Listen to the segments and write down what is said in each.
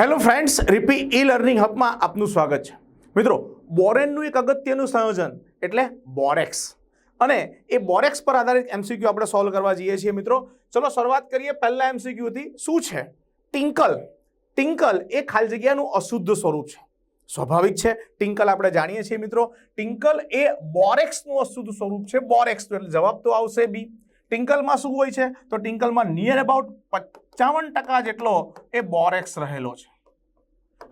Hello friends Ripi e learning હબમાં આપનું સ્વાગત છે. મિત્રો, બોરેનનું એક અગત્યનું સંયોજન એટલે બોરેક્સ. અને એ બોરેક્સ પર આધારિત એમસીક્યુ આપણે સોલ્વ કરવા જઈએ છીએ મિત્રો. ચલો શરૂઆત કરીએ પહેલા એમસીક્યુથી શું છે? ટિંકલ ટિંકલ એ ખાલી જગ્યાનું અશુદ્ધ સ્વરૂપ છે. સ્વાભાવિક છે ટિંકલ આપણે જાણીએ છીએ મિત્રો. ટિંકલ એ બોરેક્સનું અશુદ્ધ સ્વરૂપ છે. બોરેક્સ એટલે જવાબ તો આવશે બી. ટિંકલમાં શું હોય છે? તો ટિંકલમાં નિયર અબાઉટ પંચાવન ટકા જેટલો એ બોરેક્સ રહેલો છે.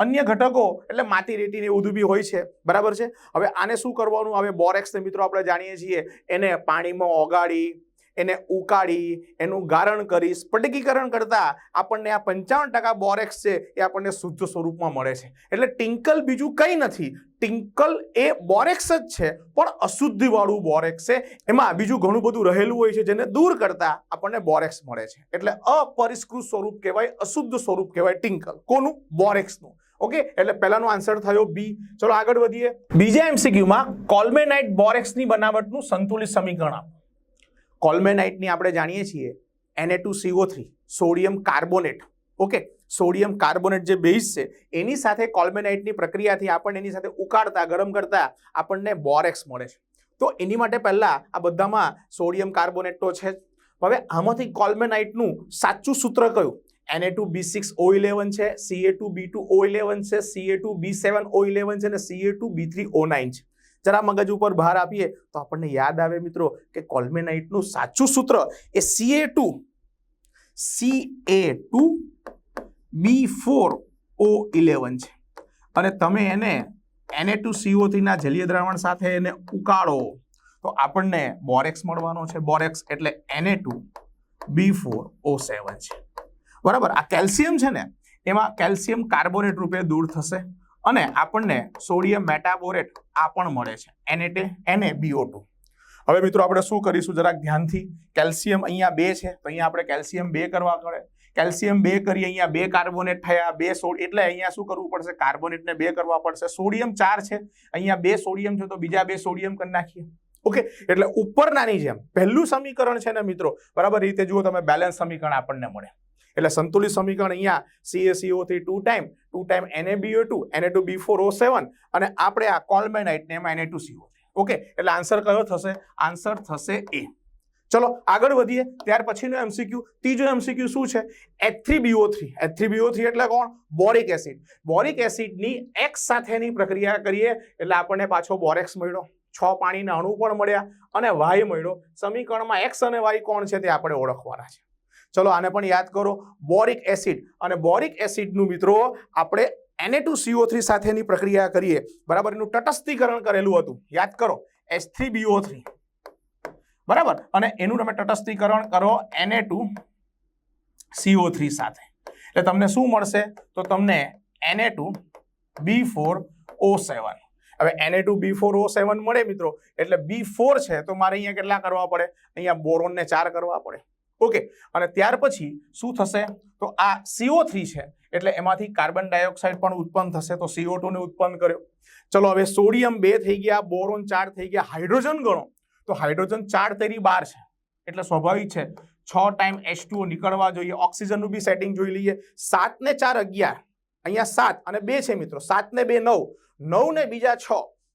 અન્ય ઘટકો એટલે માટી રેતી ને એવું બી હોય છે. બરાબર છે? હવે આને શું કરવાનું? હવે બોરેક્સને મિત્રો આપણે જાણીએ છીએ એને પાણીમાં ઓગાળી એને ઉકાળી, એનું ગારણ કરી, સ્ફટિકીકરણ કરતા આપણને આ પંચાવન ટકા બોરેક્સ છે એ આપણને શુદ્ધ સ્વરૂપમાં મળે છે. એટલે ટિંકલ બીજું કંઈ નથી. ટિંકલ એ બોરેક્સ જ છે, પણ અશુદ્ધિવાળું બોરેક્સ છે. એમાં બીજું ઘણું બધું રહેલું હોય છે, જેને દૂર કરતા આપણને બોરેક્સ મળે છે. એટલે અપરિષ્કૃત સ્વરૂપ કહેવાય, અશુદ્ધ સ્વરૂપ કહેવાય ટિંકલ. કોનું? બોરેક્સનું ઓકે? એટલે પહેલાનો આન્સર થયો બી ચલો આગળ વધીએ. બીજા એમસીક્યુમાં કોલ્મેનાઇટ બોરેક્સની બનાવટનું સંતુલિત સમીકરણ આપો. કોલ્મેનાઇટની આપણે જાણીએ છીએ N A two C O three sodium carbonate. Okay, sodium carbonate જે બેઝ છે, એની સાથે કોલ્મેનાઇટની પ્રક્રિયાથી આપણને એની સાથે ઉકાળતા, ગરમ કરતા આપણને બોરેક્સ મળે છે. તો એની માટે પહેલાં આ બધામાં સોડિયમ કાર્બોનેટ તો છે હવે આમાંથી કોલ્મેનાઇટનું સાચું સૂત્ર કયું? Na2 two B six O eleven છે C A two B two O eleven છે C A two B seven O eleven છે અને C A two B three O nine છે. જરા મગજ ઉપર ભાર આપીએ તો આપણને યાદ આવે મિત્રો કે કોલ્મેનાઇટનું સાચું સૂત્ર એ Ca2 two C A two B four O eleven છે. અને તમે એને Na2CO3 ના જલીય દ્રાવણ સાથે એને ઉકાળો તો આપણને બોરેક્સ મળવાનો છે. બોરેક્સ એટલે એને ટુ બી ફોર ઓ સેવન છે. બરાબર? આ કેલ્શિયમ છે ને, એમાં કેલ્શિયમ કાર્બોનેટ રૂપે દૂર થશે. અને આપણને સોડિયમ મેટાબોરેટ આ પણ મળે છે. Na NaBO2 હવે મિત્રો આપણે શું કરીશું? જરાક ધ્યાનથી. કેલ્શિયમ અહીંયા બે છે. તો અહીંયા આપણે કેલ્શિયમ બે કરવા પડે. કેલ્શિયમ બે કરી, અહીંયા બે કાર્બોનેટ થયા, બે સોડ, એટલે અહીંયા શું કરવું પડશે? કાર્બોનેટને બે કરવા પડશે. સોડિયમ ચાર છે. અહીંયા બે સોડિયમ છે, તો બીજા બે સોડિયમ કરી નાખીએ. ઓકે? એટલે ઉપરનાની જેમ, પહેલું સમીકરણ છે ને મિત્રો, બરાબર? રીતે જુઓ તમે બેલેન્સ સમીકરણ આપણને મળે. એટલે સંતુલિત સમીકરણ અહીંયા સીએસીઓ થી two time two time NaBO2 Na2B4O7 અને આપણે આ કોલ્મેનાઇટ ને એમાં Na2CO3 ઓકે એટલે આન્સર કયો થશે? આન્સર થશે એ ચલો, આગળ વધીએ. ત્યાર પછીનો એમસીક્યુ ત્રીજો એમસીક્યુ શું છે? H3BO3 H3BO3 એટલે કોણ? બોરિક એસિડ બોરિક એસિડની એક્સ સાથેની પ્રક્રિયા કરીએ એટલે આપણને પાછો બોરેક્સ મળ્યો. છ પાણીના અણુ પણ મળ્યા અને વાય મળ્યો. સમીકરણમાં એક્સ અને વાય કોણ છે તે આપણે ઓળખવાના છે. ચલો આને પણ યાદ કરો, બોરિક એસિડ. અને બોરિક એસિડનું મિત્રો, આપણે Na2CO3 સાથેની પ્રક્રિયા કરીએ. બરાબર? એનું તટસ્થીકરણ કરેલું હતું. યાદ કરો H3BO3 બરાબર? અને એનું તમે તટસ્થીકરણ કરો Na2CO3 સાથે. એટલે તમને શું મળશે? તો તમને Na2B4O7 હવે Na2B4O7 મળે મિત્રો. એટલે બી ફોર છે, તો મારે અહીંયા કેટલા કરવા પડે? અહીંયા બોરોનને ચાર કરવા પડે. ઓકે અને ત્યાર પછી શું થશે? તો આ CO3 છે, એટલે એમાંથી કાર્બન ડાયોક્સાઇડ પણ ઉત્પન્ન થશે, તો CO2 ને ઉત્પન્ન કર્યો. ચલો, હવે સોડિયમ બે થઈ ગયા બોરોન ચાર થઈ ગયા હાઇડ્રોજન ગણો. તો હાઇડ્રોજન ચાર તેરી બાર છે, એટલે સ્વાભાવિક છે. છ ટાઈમ H2O નીકળવા જોઈએ ઓક્સિજનનું બી સેટિંગ જોઈ લઈએ. સાત ને ચાર અગિયાર, અહીંયા સાત અને બે છે મિત્રો, સાત ને બે નવ નવ ને બીજા છ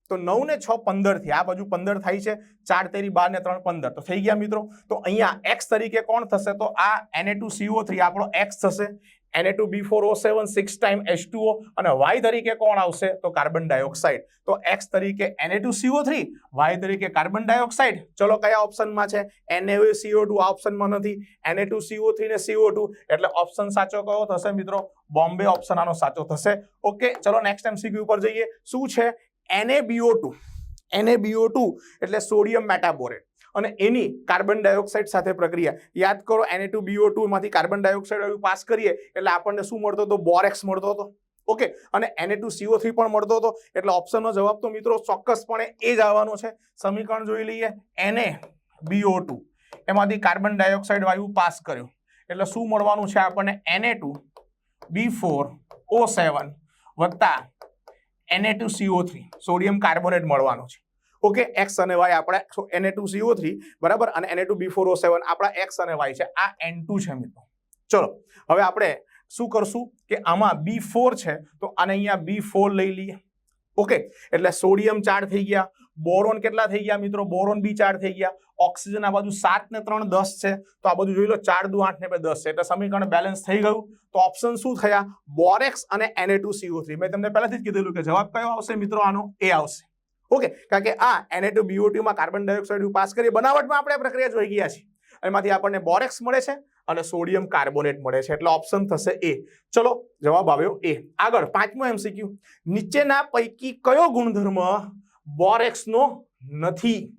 તો નવ ને છ પંદરથી આ બાજુ પંદર થાય છે. ચાર તેરી બાર ને ત્રણ પંદર. તો થઈ ગયા મિત્રો. તો અહીંયા એક્સ તરીકે કોણ થશે? તો આ Na2CO3 આપણો એક્સ થશે. Na2B4O7 સિક્સ ટાઈમ H2O અને વાય તરીકે કોણ આવશે? તો કાર્બન ડાયોક્સાઇડ. તો એક્સ તરીકે N A two C O three Y તરીકે કાર્બન ડાયોક્સાઇડ. ચલો, કયા ઓપ્શનમાં છે? NaCO2 આ ઓપ્શનમાં નથી. Na2CO3 ને સીઓ ટુ એટલે ઓપ્શન સાચો કયો થશે મિત્રો? બોમ્બે ઓપ્શન આનો સાચો થશે. ઓકે, ચલો નેક્સ્ટ એમસીક્યુ ઉપર જઈએ. શું છે? NaBO2 NaBO2 એટલે સોડિયમ મેટાબોરેટ અને એની કાર્બન ડાયોક્સાઇડ સાથે પ્રક્રિયા. યાદ કરો N A two B O ટુમાંથી carbon dioxide pass કરીએ, એટલે આપણને શું મળતો હતો? બોરેક્સ મળતો હતો. ઓકે? અને Na2CO3 પણ મળતો હતો. એટલે ઓપ્શનનો જવાબ તો મિત્રો ચોક્કસપણે એ જ આવવાનો છે. સમીકરણ જોઈ લઈએ. N A B O two એમાંથી કાર્બન ડાયોક્સાઇડ વાયુ પાસ કર્યો. એટલે શું મળવાનું છે આપણને? Na2B4O7 વત્તા Na2CO3 સોડિયમ કાર્બોનેટ મળવાનું છે. ઓકે એક્સ અને વાય આપણે Na2CO3 બરાબર? અને Na2B4O7 આપણા એક્સ અને વાય છે. આ એન ટુ છે મિત્રો. ચલો, હવે આપણે શું કરશું કે આમાં બી ફોર છે, તો આને અહીંયા બી ફોર લઈ લઈએ. ઓકે એટલે સોડિયમ ચાર થઈ ગયા. બોરોન કેટલા થઈ ગયા મિત્રો? બોરોન બી ચાર થઈ ગયા. ઓક્સિજન આ બાજુ સાત ને ત્રણ દસ છે. તો આ બધું જોઈ લો, ચાર દુ આઠ ને બે દસ છે. એટલે સમીકરણ બેલેન્સ થઈ ગયું. તો ઓપ્શન શું થયા? બોરેક્સ અને એને ટુ સીઓ થ્રી મેં તમને પહેલાથી જ કીધેલું કે જવાબ કયો આવશે મિત્રો? આનો એ આવશે. ઓકે કારણ કે આ એને ટુ બીઓટીમાં કાર્બન ડાયોક્સાઇડ પાસ કરી બનાવટમાં આપણે પ્રક્રિયા જોઈ ગયા છીએ. એમાંથી આપણને બોરેક્સ મળે છે અને સોડિયમ કાર્બોનેટ મળે છે. એટલે ઓપ્શન થશે એ ચલો, જવાબ આવ્યો એ આગળ પાંચમો એમસીક્યુ નીચેના પૈકી કયો ગુણધર્મ બોરેક્સનો નથી.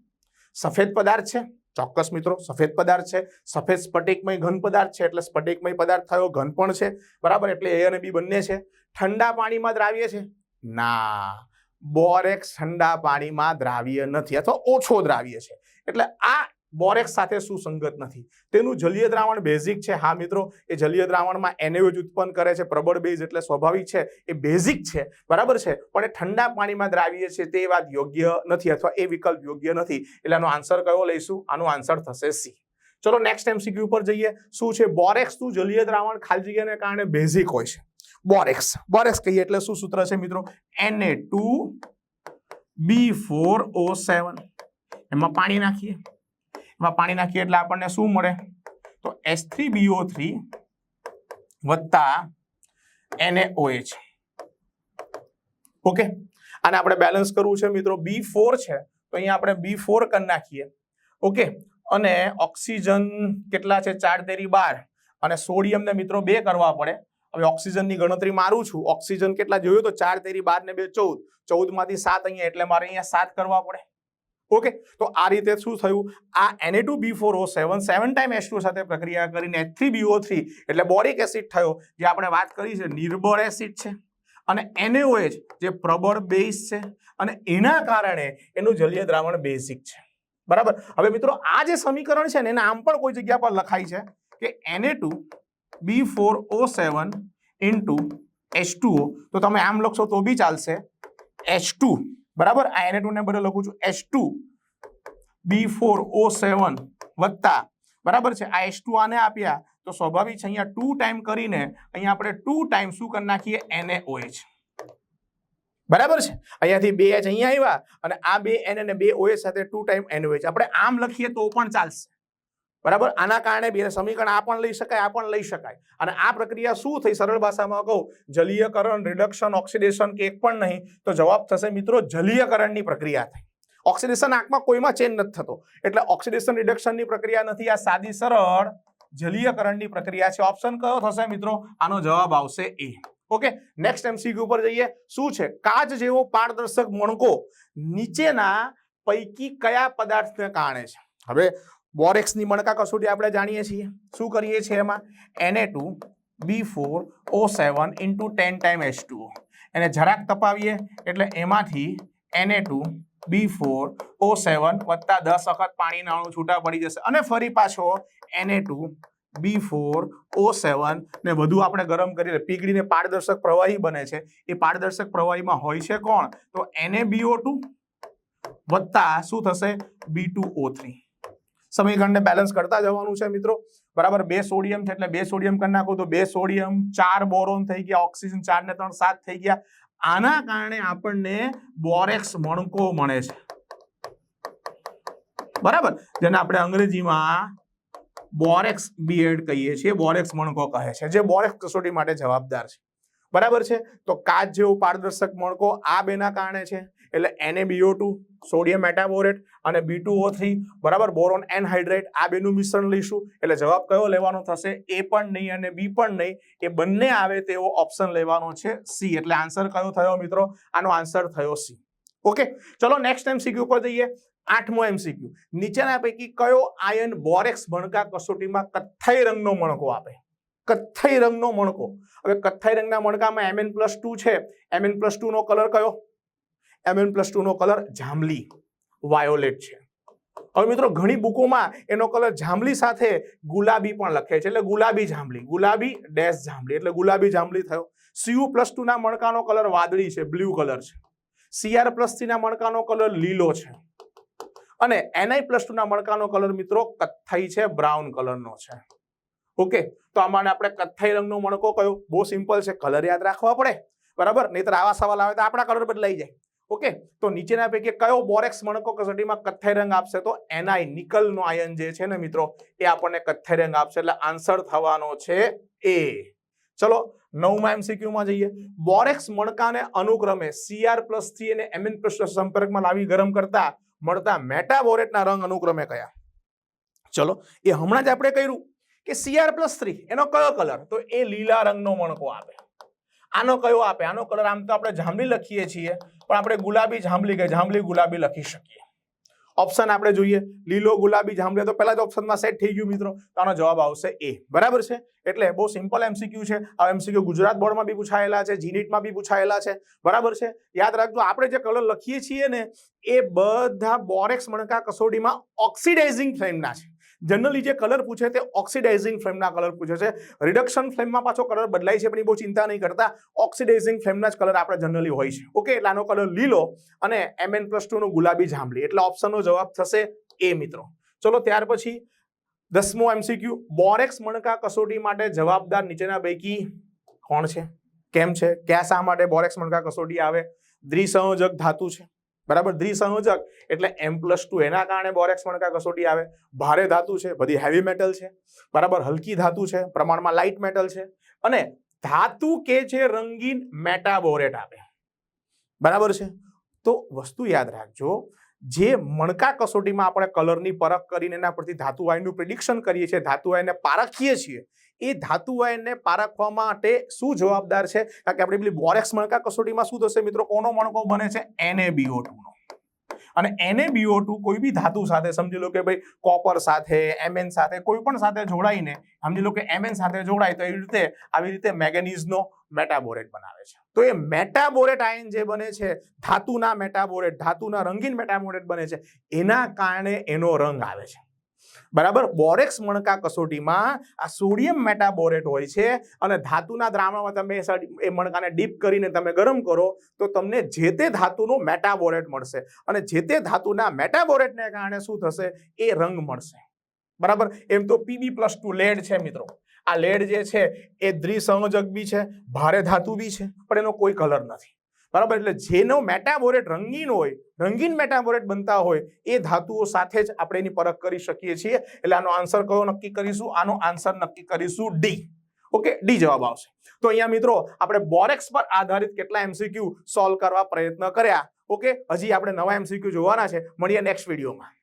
સફેદ પદાર્થ છે. ચોક્કસ મિત્રો, સફેદ પદાર્થ છે. સફેદ સ્ફટિકમય ઘન પદાર્થ છે એટલે સ્ફટિકમય પદાર્થ થયો, ઘન પણ છે. બરાબર? એટલે એ અને બી બંને છે. ઠંડા પાણીમાં દ્રાવ્ય છે? ના. બોરેક્સ ઠંડા પાણીમાં દ્રાવ્ય નથી અથવા ઓછો દ્રાવ્ય છે. એટલે આ બોરેક્સ સાથે સુસંગત નથી. તેનું જલીય દ્રાવણ બેઝિક છે. હા મિત્રો, એ જલીય દ્રાવણમાં એનેવેજ ઉત્પન્ન કરે છે. પ્રબળ બેઝ એટલે સ્વાભાવિક છે. એ બેઝિક છે. બરાબર છે? પણ એ ઠંડા પાણીમાં દ્રાવીએ છે તે વાત યોગ્ય નથી અથવા એ વિકલ્પ યોગ્ય નથી. એટલે આનો આન્સર કયો લઈશું? આનો આન્સર થશે સી ચલો નેક્સ્ટ એમસીક્યુ ઉપર જઈએ. શું છે? બોરેક્સનું જલીય દ્રાવણ ખાલી જગ્યાને કારણે બેઝિક હોય છે. બોરેક્સ. બોરેક્સ કહીએ એટલે શું સૂત્ર છે મિત્રો? Na2 two B four O સેવન એમાં પાણી નાખીએ. એમાં પાણી નાખીએ એટલે આપણને શું મળે? તો S three B O three વત્તા NaOH ઓકે આને આપણે બેલેન્સ કરવું છે મિત્રો. બી ફોર છે. તો અહીંયા આપણે બી ફોર કરી નાખીએ. ઓકે અને ઓક્સિજન કેટલા છે? ચાર તેરી બાર. અને સોડિયમને મિત્રો બે કરવા પડે. હવે ઓક્સિજનની ગણતરી મારું છું. ઓક્સિજન કેટલા જોયું? તો ચાર તેરી બાર ને બે ચૌદ. ચૌદમાંથી સાત અહીંયા, એટલે મારે અહીંયા સાત કરવા પડે. ઓકે? તો આ રીતે શું થયું? આ Na2 two B four O seven seven time S સાથે પ્રક્રિયા કરીને H three B O three એટલે બોરિક એસિડ થયો, જે આપણે વાત કરી છે, નિર્બળ એસિડ છે. અને એનએઓએચ જે પ્રબળ બેઝ છે. અને એના કારણે એનું જલીય દ્રાવણ બેઝિક છે. બરાબર? હવે મિત્રો, આ જે સમીકરણ છે ને, એના આમ પણ કોઈ જગ્યા પર લખાય છે કે N A two B four O seven into H તો તમે આમ લખશો તો બી ચાલશે એચ ટુ બરાબર? આ એને ટુ ને બદલે લખું છું. H two B four O seven વત્તા. બરાબર છે? આ એચ ટુ આને આપ્યા. તો સ્વાભાવિક છે, અહીંયા ટુ ટાઈમ કરીને અહીંયા આપણે ટુ ટાઈમ શું કરી નાખીએ? NaOH બરાબર છે? અહીંયાથી બે એચ અહીંયા આવ્યા અને આ બે એન અને બે ઓએચ સાથે ટુ ટાઈમ એનઓએચ આપણે આમ લખીએ તો પણ ચાલશે. બરાબર? આના કારણે બે સમીકરણ આ પણ લઈ શકાય, આ પણ લઈ શકાય. અને આ પ્રક્રિયા શું થઈ? સરળ ભાષામાં કહું, જલીયકરણ રિડક્શન ઓક્સિડેશન કે એક પણ નહીં, તો જવાબ થશે મિત્રો જલીયકરણની પ્રક્રિયા થઈ. ઓક્સિડેશન આંખમાં કોઈમાં ચેન્જ નથી થતો. એટલે ઓક્સિડેશન રિડક્શનની પ્રક્રિયા નથી, આ સાદી સરળ જલીયકરણની પ્રક્રિયા છે. ઓપ્શન કયો થશે મિત્રો? આનો જવાબ આવશે એ ઓકે નેક્સ્ટ એમસીક્યુ ઉપર જઈએ. શું છે? કાચ જેવો પારદર્શક મણકો નીચેના પૈકી કયા પદાર્થને કારણે છે? હવે બોરેક્સની મણકા કસોટી આપણે જાણીએ છીએ. શું કરીએ છીએ એમાં? N A two B four O seven into ten time H two એને જરાક તપાવીએ, એટલે એમાંથી એને two B four O seven વત્તા દસ વખત પાણીના અણુ છૂટા પડી જશે. અને ફરી પાછો એને ટુ બી ફોર ઓ સેવન ને વધુ આપણે ગરમ કરીને પીગળીને પારદર્શક પ્રવાહી બને છે. એ પારદર્શક પ્રવાહીમાં હોય છે કોણ? તો એને બીઓ ટુ વત્તા શું થશે? બી ટુ ઓ થ્રી સમીકરણને બેલેન્સ કરતા જવાનું છે મિત્રો. બરાબર? બે સોડિયમ છે એટલે બે સોડિયમ કરી નાખો તો બે સોડિયમ ચાર બોરોન થઈ ગયા ઓક્સિજન ચાર ને ત્રણ સાત થઈ ગયા. આના કારણે આપણને બોરેક્સ મણકો મળે છે. બરાબર? જેને આપણે અંગ્રેજીમાં બોરેક્સ બીએડ કહીએ છીએ બોરેક્સ મણકો કહે છે. જે બોરેક્સ કસોટી માટે જવાબદાર છે. બરાબર છે? તો કાચ જેવું પારદર્શક મણકો આ બેના કારણે છે. એટલે એને બીઓ ટુ સોડિયમ મેટાબોરેટ અને B2O3 બરાબર બોરોન એનહાઇડ્રેટ આ બેનું મિશ્રણ લઈશું. એટલે જવાબ કયો લેવાનો થશે? એ પણ નહીં અને બી પણ નહીં. એ બંને આવે તેવો ઓપ્શન લેવાનો છે સી એટલે આન્સર કયો થયો મિત્રો? આનો આન્સર થયો સી ઓકે ચલો નેક્સ્ટ એમસીક્યુ પર જઈએ. આઠમો એમસીક્યુ નીચેના પૈકી કયો આયન બોરેક્સ મણકા કસોટીમાં કથ્થાઈ રંગનો મણકો આપે? કથ્થાઈ રંગનો મણકો. હવે કથ્થાઈ રંગના મણકામાં એમએન પ્લસ ટુ છે. એમએન પ્લસ ટુ નો કલર કયો? એમએન પ્લસ ટુ નો કલર જાંબલી. વાયોલેટ છે. હવે મિત્રો ઘણી બુકોમાં એનો કલર જાંબલી સાથે ગુલાબી પણ લખે છે. એટલે ગુલાબી જાંબલી, ગુલાબી ડેશ જાંબલી, એટલે ગુલાબી જાંબલી થયો. સીયુ પ્લસ ટુના મણકાનો કલર વાદળી છે બ્લુ કલર છે. સીઆર પ્લસ થ્રીના મણકાનો કલર લીલો છે. અને એનઆઈ પ્લસ ટુના મણકાનો કલર મિત્રો કથ્થઈ છે બ્રાઉન કલરનો છે. ઓકે તો આમાં આપણે કથ્થાઈ રંગનો મણકો કયો? બહુ સિમ્પલ છે કલર યાદ રાખવા પડે. બરાબર? નહીતર આવા સવાલ આવે તો આપણા કલર બદલાઈ જાય. ઓકે તો નીચેના પૈકી કયો બોરેક્સ મણકો કસોટીમાં કથ્થાઈ રંગ આપશે? તો એનઆઈ નિકલનો આયન જે છે ને મિત્રો, એ આપણને કથ્થાઈ રંગ આપશે. એટલે આન્સર થવાનો છે એ. ચલો, નવમાં એમસીક્યુમાં જઈએ. બોરેક્સ મણકાને અનુક્રમે સીઆર પ્લસ થ્રી અને એમએન પ્લસ સંપર્કમાં લાવી ગરમ કરતા, મળતા મેટાબોરેટના રંગ અનુક્રમે કયા? ચલો, એ હમણાં જ આપણે કર્યું કે સીઆર પ્લસ થ્રી એનો કયો કલર તો એ લીલા રંગનો મણકો આપે. આનો કયો આપે? આનો કલર આમ તો આપણે જાંબલી લખીએ છીએ. પણ આપણે ગુલાબી જાંબલી કે જાંબલી ગુલાબી લખી શકીએ. ઓપ્શન આપણે જોઈએ. લીલો ગુલાબી જાંબલી તો પહેલા જ ઓપ્શનમાં સેટ થઈ ગયું મિત્રો. તો આનો જવાબ આવશે એ બરાબર છે? એટલે બહુ સિમ્પલ એમસીક્યુ છે. આ એમસીક્યુ ગુજરાત બોર્ડમાં બી પૂછાયેલા છે જીનીટમાં બી પૂછાયેલા છે. બરાબર છે? યાદ રાખજો, આપણે જે કલર લખીએ છીએ ને, એ બધા બોરેક્સ મણકા કસોટીમાં ઓક્સિડાઇઝિંગ ફ્લેમના છે. જનરલી જે કલર પૂછે તે ઓક્સિડાઇઝિંગ ફ્લેમના કલર પૂછે છે. રિડક્શન ફ્લેમમાં પાછો કલર બદલાય છે પણ એ બહુ ચિંતા નહીં કરતા. ઓક્સિડાઇઝિંગ ફ્લેમના જ કલર આપણે જનરલી હોય છે. ઓકે એટલે આનો કલર લીલો અને એમએન પ્લસ ટુનું ગુલાબી જાંબલી. એટલે ઓપ્શનનો જવાબ થશે એ મિત્રો. ચલો ત્યાર પછી દસમો એમસીક્યુ બોરેક્સ મણકા કસોટી માટે જવાબદાર નીચેના પૈકી કોણ છે? કેમ છે? ક્યાં શા માટે બોરેક્સ મણકા કસોટી આવે? દ્વિસંયોજક ધાતુ છે. બરાબર દ્વિસંયોજક. એટલે એમ પ્લસ ટુ એના કારણે બોરેક્સ મણકા કસોટી આવે. ભારે ધાતુ છે, બધી હેવી મેટલ છે. બરાબર, હલકી ધાતુ છે, પ્રમાણમાં લાઇટ મેટલ છે. અને ધાતુ કે છે રંગીન મેટાબોરેટ આપે. બરાબર છે? તો વસ્તુ યાદ રાખજો, જે મણકા કસોટીમાં આપણે કલરની પરખ કરીને એના પરથી ધાતુ આયનનું પ્રિડિક્શન કરીએ છીએ, ધાતુ આયનને પારખીએ છીએ એ ધાતુ આયનને પારખવા માટે શું જવાબદાર છે? કારણ કે આપણે પેલી બોરેક્સ મણકા કસોટીમાં શું થશે મિત્રો? કોનો મણકો બને છે? NaBO2 નો અને NaBO2 કોઈ બી ધાતુ સાથે, સમજી લો કે ભાઈ કોપર સાથે એમએન સાથે, કોઈ પણ સાથે જોડાઈને, સમજી લો કે એમએન સાથે જોડાય તો એવી રીતે, આવી રીતે મેગેનીઝનો મેટાબોરેટ બનાવે છે. તો એ મેટાબોરેટ આયન જે બને છે, ધાતુના મેટાબોરેટ, ધાતુના રંગીન મેટાબોરેટ બને છે, એના કારણે એનો રંગ આવે છે. બરાબર? બોરેક્સ મણકા કસોટીમાં આ સોડિયમ મેટાબોરેટ હોય છે અને ધાતુના દ્રાવણમાં તમે એ મણકાને ડીપ કરીને તમે ગરમ કરો તો તમને જે તે ધાતુનું મેટાબોરેટ મળશે. અને જે તે ધાતુના મેટાબોરેટને કારણે શું થશે? એ રંગ મળશે. બરાબર? એમ તો પીબી પ્લસ ટુ લેડ છે મિત્રો. આ લેડ જે છે એ દ્વિસંયોજક બી છે, ભારે ધાતુ બી છે, પણ એનો કોઈ કલર નથી. બરાબર? એટલે જેનો મેટાબોરેટ રંગીન હોય, રંગીન મેટાબોરેટ બનતા હોય, એ ધાતુઓ સાથે જ આપણે એની પરખ કરી શકીએ છીએ. એટલે આનો આન્સર કયો નક્કી કરીશું? આનો આન્સર નક્કી કરીશું ડી ઓકે ડી જવાબ આવશે. તો અહીંયા મિત્રો, આપણે બોરેક્સ પર આધારિત કેટલા એમસીક્યુ સોલ્વ કરવા પ્રયત્ન કર્યા. ઓકે હજી આપણે નવા એમસીક્યુ જોવાના છે. મળીએ નેક્સ્ટ વિડીયોમાં